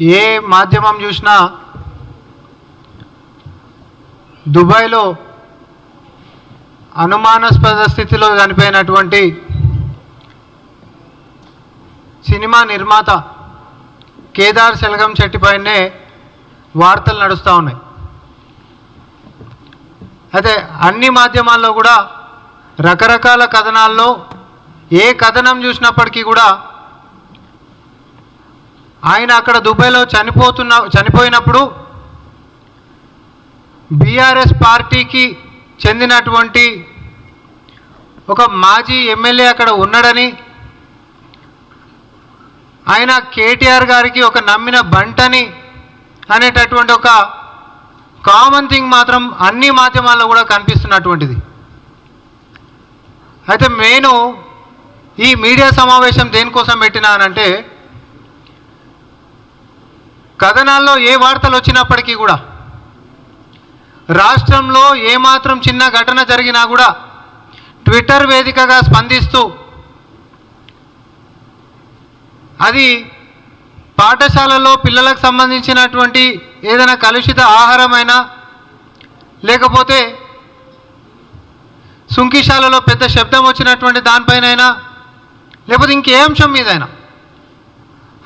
ఏ మాధ్యమం చూసినా దుబాయ్లో అనుమానాస్పద స్థితిలో చనిపోయినటువంటి సినిమా నిర్మాత కేదార్ సెలగం చెట్టిపైనే వార్తలు నడుస్తూ ఉన్నాయి. అయితే అన్ని మాధ్యమాల్లో కూడా రకరకాల కథనాల్లో ఏ కథనం చూసినప్పటికీ కూడా ఆయన అక్కడ దుబాయ్లో చనిపోతున్న చనిపోయినప్పుడు బీఆర్ఎస్ పార్టీకి చెందినటువంటి ఒక మాజీ ఎమ్మెల్యే అక్కడ ఉన్నాడని ఆయన కేటీఆర్ గారికి ఒక నమ్మిన బంటని అనేటటువంటి ఒక కామన్ థింగ్ మాత్రం అన్ని మాధ్యమాల్లో కూడా కనిపిస్తున్నటువంటిది. అయితే నేను ఈ మీడియా సమావేశం దేనికోసం పెట్టినానంటే కథనాల్లో ఏ వార్తలు వచ్చినప్పటికీ కూడా రాష్ట్రంలో ఏమాత్రం చిన్న ఘటన జరిగినా కూడా ట్విట్టర్ వేదికగా స్పందిస్తూ అది పాఠశాలలో పిల్లలకు సంబంధించినటువంటి ఏదైనా కలుషిత ఆహారమైనా లేకపోతే సుంకిశాలలో పెద్ద శబ్దం వచ్చినటువంటి దానిపైనైనా లేకపోతే ఇంకే అంశం మీదైనా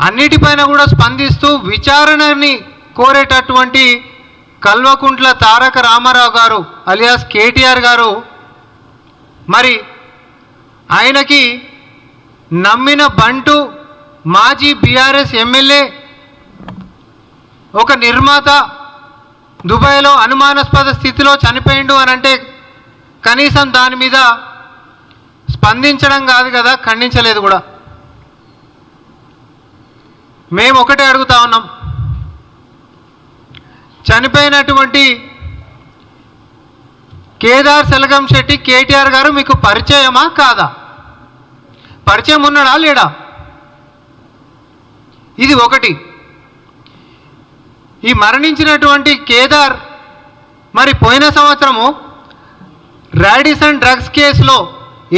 అన్నిటిపైన కూడా స్పందిస్తూ విచారణని కోరేటటువంటి కల్వకుంట్ల తారక రామారావు గారు అలియాస్ కేటీఆర్ గారు మరి ఆయనకి నమ్మిన బంటు మాజీ బీఆర్ఎస్ ఎమ్మెల్యే ఒక నిర్మాత దుబాయ్లో అనుమానాస్పద స్థితిలో చనిపోయిండు అని అంటే కనీసం దాని మీద స్పందించడం కాదు కదా ఖండించలేదు కూడా. మేము ఒకటే అడుగుతా ఉన్నాం. చనిపోయినటువంటి కేదార్ సెలగం శెట్టి కేటీఆర్ గారు మీకు పరిచయమా కాదా? పరిచయం ఉన్నాడా లేడా? ఇది ఒకటి. ఈ మరణించినటువంటి కేదార్ మరి పోయిన సంవత్సరము రాడిసన్ డ్రగ్స్ కేసులో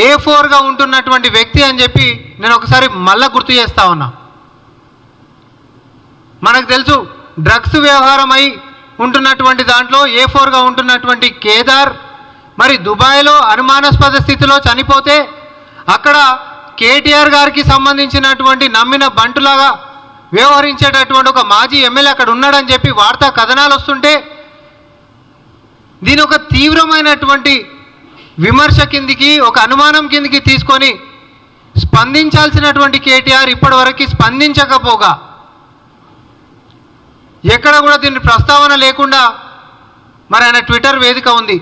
ఏ ఫోర్గా ఉంటున్నటువంటి వ్యక్తి అని చెప్పి నేను ఒకసారి మళ్ళా గుర్తు చేస్తా ఉన్నా. మనకు తెలుసు డ్రగ్స్ వ్యవహారం అయి ఉంటున్నటువంటి దాంట్లో ఏ ఫోర్గా ఉంటున్నటువంటి కేదార్ మరి దుబాయ్లో అనుమానాస్పద స్థితిలో చనిపోతే అక్కడ కేటీఆర్ గారికి సంబంధించినటువంటి నమ్మిన బంటులాగా వ్యవహరించేటటువంటి ఒక మాజీ ఎమ్మెల్యే అక్కడ ఉన్నాడని చెప్పి వార్తా కథనాలు వస్తుంటే దీని ఒక తీవ్రమైనటువంటి విమర్శ కిందికి ఒక అనుమానం కిందికి తీసుకొని స్పందించాల్సినటువంటి కేటీఆర్ ఇప్పటివరకు స్పందించకపోగా ఎక్కడ కూడా దీని ప్రస్తావన లేకుండా మరి ఆయన ట్విట్టర్ వేదిక ఉంది.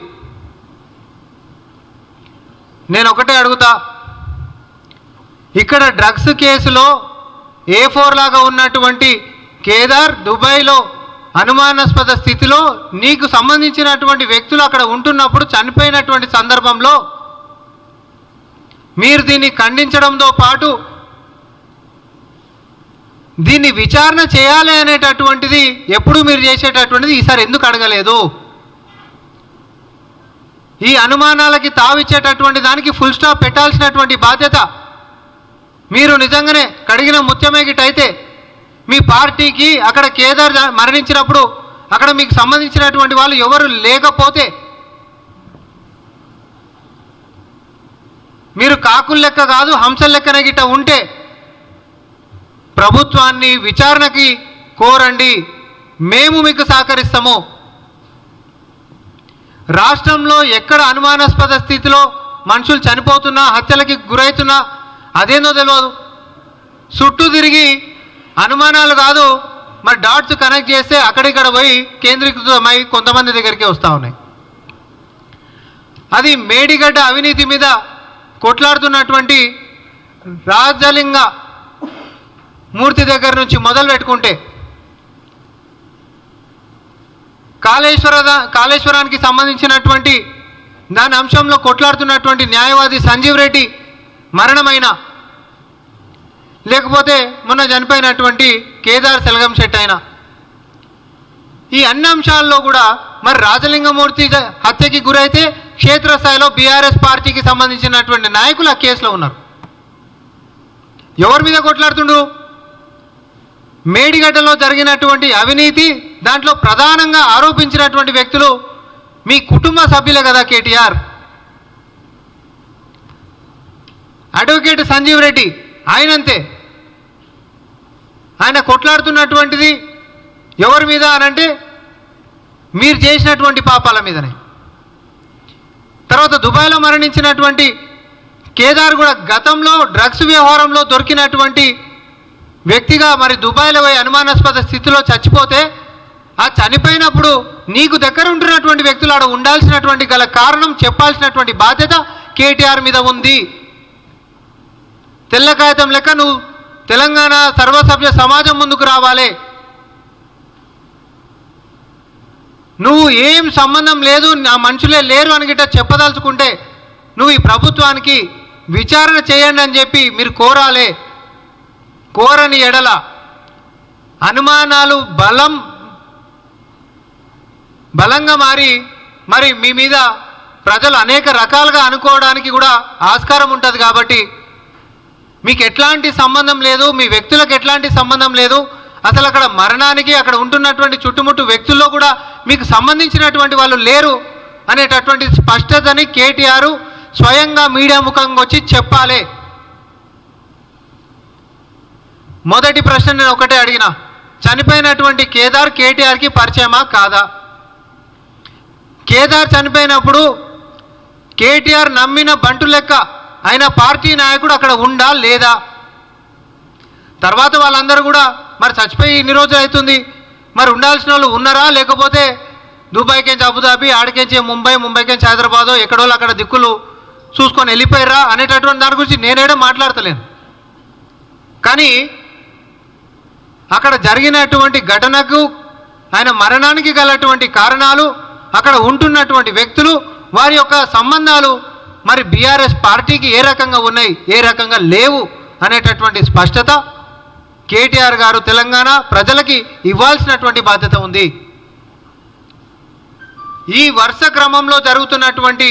నేను ఒకటే అడుగుతా. ఇక్కడ డ్రగ్స్ కేసులో ఏ ఫోర్ లాగా ఉన్నటువంటి కేదార్ దుబాయ్లో అనుమానాస్పద స్థితిలో నీకు సంబంధించినటువంటి వ్యక్తులు అక్కడ ఉంటున్నప్పుడు చనిపోయినటువంటి సందర్భంలో మీరు దీన్ని ఖండించడంతో పాటు దీన్ని విచారణ చేయాలి అనేటటువంటిది ఎప్పుడు మీరు చేసేటటువంటిది ఈసారి ఎందుకు అడగలేదు? ఈ అనుమానాలకి తావిచ్చేటటువంటి దానికి ఫుల్ స్టాప్ పెట్టాల్సినటువంటి బాధ్యత మీరు నిజంగానే కడిగిన ముత్యమే గిట్ మీ పార్టీకి అక్కడ కేదార్ మరణించినప్పుడు అక్కడ మీకు సంబంధించినటువంటి వాళ్ళు ఎవరు లేకపోతే మీరు కాకుల లెక్క కాదు హంసల లెక్కన గిట్ట ఉంటే ప్రభుత్వాన్ని విచారణకి కోరండి మేము మీకు సహకరిస్తాము. రాష్ట్రంలో ఎక్కడ అనుమానాస్పద స్థితిలో మనుషులు చనిపోతున్నా హత్యలకి గురవుతున్నా అదేందో తెలియదు చుట్టూ తిరిగి అనుమానాలు కాదు మరి డాట్స్ కనెక్ట్ చేస్తే అక్కడిక్కడ పోయి కేంద్రీకృతమై కొంతమంది దగ్గరికి వస్తూ ఉన్నాయి. అది మేడిగడ్డ అవినీతి మీద కొట్లాడుతున్నటువంటి రాజలింగ మూర్తి దగ్గర నుంచి మొదలు పెట్టుకుంటే కాళేశ్వర కాళేశ్వరానికి సంబంధించినటువంటి దాని అంశంలో కొట్లాడుతున్నటువంటి న్యాయవాది సంజీవ్ రెడ్డి మరణమైన లేకపోతే మొన్న చనిపోయినటువంటి కేదార్ సెలగం శెట్టి అయినా. ఈ అన్ని అంశాల్లో కూడా మరి రాజలింగమూర్తి హత్యకి గురైతే క్షేత్రస్థాయిలో బీఆర్ఎస్ పార్టీకి సంబంధించినటువంటి నాయకులు ఆ కేసులో ఉన్నారు. ఎవరి మీద కొట్లాడుతుండ్రు? మేడిగడ్డలో జరిగినటువంటి అవినీతి దాంట్లో ప్రధానంగా ఆరోపించినటువంటి వ్యక్తులు మీ కుటుంబ సభ్యులే కదా కేటీఆర్. అడ్వకేట్ సంజీవ్ రెడ్డి ఆయనంతే. ఆయన కొట్లాడుతున్నటువంటిది ఎవరి మీద అనంటే మీరు చేసినటువంటి పాపాల మీదనే. తర్వాత దుబాయ్లో మరణించినటువంటి కేదార్ కూడా గతంలో డ్రగ్స్ వ్యవహారంలో దొరికినటువంటి వ్యక్తిగా మరి దుబాయ్లో పోయి అనుమానాస్పద స్థితిలో చచ్చిపోతే ఆ చనిపోయినప్పుడు నీకు దగ్గర ఉంటున్నటువంటి వ్యక్తులు ఆడ ఉండాల్సినటువంటి గల కారణం చెప్పాల్సినటువంటి బాధ్యత కేటీఆర్ మీద ఉంది. తెల్ల కాగితం లెక్క నువ్వు తెలంగాణ సర్వసభ్య సమాజం ముందుకు రావాలి. నువ్వు ఏం సంబంధం లేదు నా మనుషులే లేరు అని గిట్ట చెప్పదలుచుకుంటే నువ్వు ఈ ప్రభుత్వానికి విచారణ చేయండి అని చెప్పి మీరు కోరాలే. కోరని ఎడల అనుమానాలు బలం బలంగా మారి మరి మీ మీద ప్రజలు అనేక రకాలుగా అనుకోవడానికి కూడా ఆస్కారం ఉంటుంది కాబట్టి మీకు ఎట్లాంటి సంబంధం లేదు మీ వ్యక్తులకు ఎట్లాంటి సంబంధం లేదు. అసలు అక్కడ మరణానికి అక్కడ ఉంటున్నటువంటి చుట్టుముట్టు వ్యక్తుల్లో కూడా మీకు సంబంధించినటువంటి వాళ్ళు లేరు అనేటటువంటి స్పష్టతని కేటీఆర్ స్వయంగా మీడియా ముఖంగా వచ్చి చెప్పాలి. మొదటి ప్రశ్న నేను ఒకటే అడిగిన. చనిపోయినటువంటి కేదార్ కేటీఆర్కి పరిచయమా కాదా? కేదార్ చనిపోయినప్పుడు కేటీఆర్ నమ్మిన బంటు లెక్క ఆయన పార్టీ నాయకుడు అక్కడ ఉండా లేదా? తర్వాత వాళ్ళందరూ కూడా మరి చచ్చిపోయి ఇన్ని రోజులు అవుతుంది మరి ఉండాల్సిన వాళ్ళు ఉన్నారా? లేకపోతే దుబాయ్కేంచి అబుదాబి ఆడికేంచి ముంబై ముంబైకేంచి హైదరాబాదు ఎక్కడో అక్కడ దిక్కులు చూసుకొని వెళ్ళిపోయారా అనేటటువంటి దాని గురించి నేనేడో మాట్లాడతలేను. కానీ అక్కడ జరిగినటువంటి ఘటనకు ఆయన మరణానికి గలటువంటి కారణాలు అక్కడ ఉంటున్నటువంటి వ్యక్తులు వారి యొక్క సంబంధాలు మరి బీఆర్ఎస్ పార్టీకి ఏ రకంగా ఉన్నాయి ఏ రకంగా లేవు అనేటటువంటి స్పష్టత కేటీఆర్ గారు తెలంగాణ ప్రజలకి ఇవ్వాల్సినటువంటి బాధ్యత ఉంది. ఈ వరుస క్రమంలో జరుగుతున్నటువంటి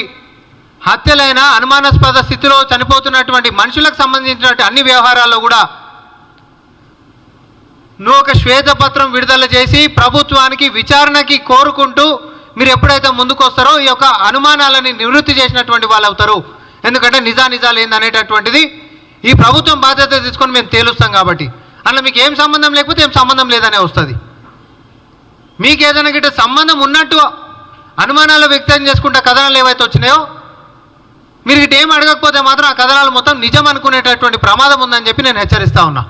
హత్యలైన అనుమానాస్పద స్థితిలో చనిపోతున్నటువంటి మనుషులకు సంబంధించినటువంటి అన్ని వ్యవహారాల్లో కూడా నువ్వు ఒక శ్వేతపత్రం విడుదల చేసి ప్రభుత్వానికి విచారణకి కోరుకుంటూ మీరు ఎప్పుడైతే ముందుకు వస్తారో ఈ యొక్క అనుమానాలని నివృత్తి చేసినటువంటి వాళ్ళు అవుతారు ఎందుకంటే నిజా నిజాలు ఏందనేటటువంటిది ఈ ప్రభుత్వం బాధ్యత తీసుకొని మేము తేలుస్తాం కాబట్టి. అందులో మీకు ఏం సంబంధం లేకపోతే ఏం సంబంధం లేదనే వస్తుంది. మీకు ఏదైనా గిట్ట సంబంధం ఉన్నట్టు అనుమానాలు వ్యక్తం చేసుకుంటే కథనాలు ఏవైతే వచ్చినాయో మీరు ఇటు ఏం అడగకపోతే మాత్రం ఆ కథనాలు మొత్తం నిజం అనుకునేటటువంటి ప్రమాదం ఉందని చెప్పి నేను హెచ్చరిస్తా ఉన్నా.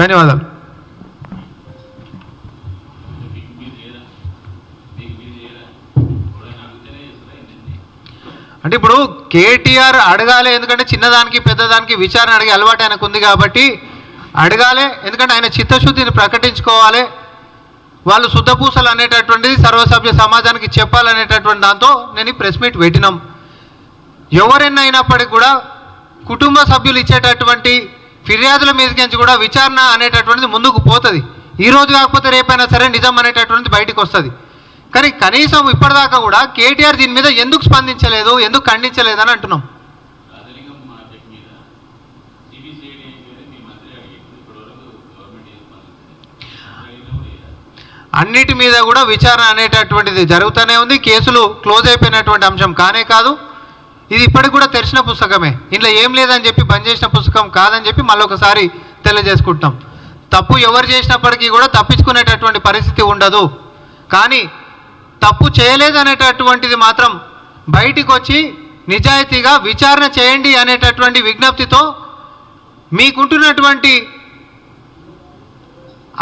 ధన్యవాదాలు. అంటే ఇప్పుడు కేటీఆర్ అడగాలి ఎందుకంటే చిన్నదానికి పెద్దదానికి విచారణ అడిగే అలవాటు ఆయనకు ఉంది కాబట్టి అడగాలి ఎందుకంటే ఆయన చిత్తశుద్ధిని ప్రకటించుకోవాలి. వాళ్ళు శుద్ధపూసలు అనేటటువంటిది సర్వసభ్య సమాజానికి చెప్పాలనేటటువంటి దాంతో నేను ఈ ప్రెస్ మీట్ పెట్టినాం. ఎవరైనా అయినప్పటికీ కూడా కుటుంబ సభ్యులు ఇచ్చేటటువంటి ఫిర్యాదుల మీదకించి కూడా విచారణ అనేటటువంటిది ముందుకు పోతుంది. ఈ రోజు కాకపోతే రేపైనా సరే నిజం అనేటటువంటిది బయటికి వస్తుంది. కానీ కనీసం ఇప్పటిదాకా కూడా కేటీఆర్ దీని మీద ఎందుకు స్పందించలేదు ఎందుకు ఖండించలేదు అని అంటున్నాం. మీద అన్నిటి మీద కూడా విచారణ అనేటటువంటిది జరుగుతూనే ఉంది. కేసులు క్లోజ్ అయిపోయినటువంటి అంశం కానే కాదు. ఇది ఇప్పటికి కూడా తెరిచిన పుస్తకమే. ఇంట్లో ఏం లేదని చెప్పి బంద్ చేసిన పుస్తకం కాదని చెప్పి మళ్ళీ ఒకసారి తెలియజేసుకుంటాం తప్పు ఎవరు చేసినప్పటికీ కూడా తప్పించుకునేటటువంటి పరిస్థితి ఉండదు. కానీ తప్పు చేయలేదనేటటువంటిది మాత్రం బయటికి వచ్చి నిజాయితీగా విచారణ చేయండి అనేటటువంటి విజ్ఞప్తితో మీకుంటున్నటువంటి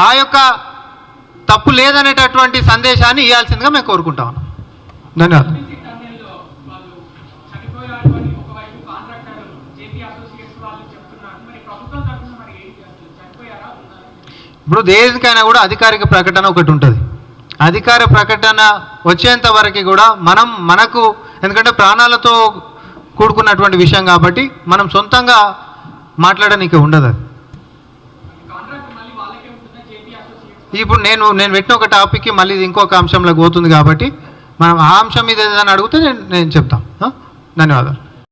ఆ యొక్క తప్పు లేదనేటటువంటి సందేశాన్ని ఇవ్వాల్సిందిగా మేము కోరుకుంటాం. ధన్యవాదాలు. ఇప్పుడు దేనికైనా కూడా అధికారిక ప్రకటన ఒకటి ఉంటుంది. అధికార ప్రకటన వచ్చేంత వరకు కూడా మనం మనకు ఎందుకంటే ప్రాణాలతో కూడుకున్నటువంటి విషయం కాబట్టి మనం సొంతంగా మాట్లాడనీకి ఉండదు అది. ఇప్పుడు నేను నేను పెట్టిన ఒక టాపిక్కి మళ్ళీ ఇది ఇంకొక అంశంలోకి పోతుంది కాబట్టి మనం ఆ అంశం మీద ఏదైనా అడిగితే నేను నేను చెప్తాను ధన్యవాదాలు.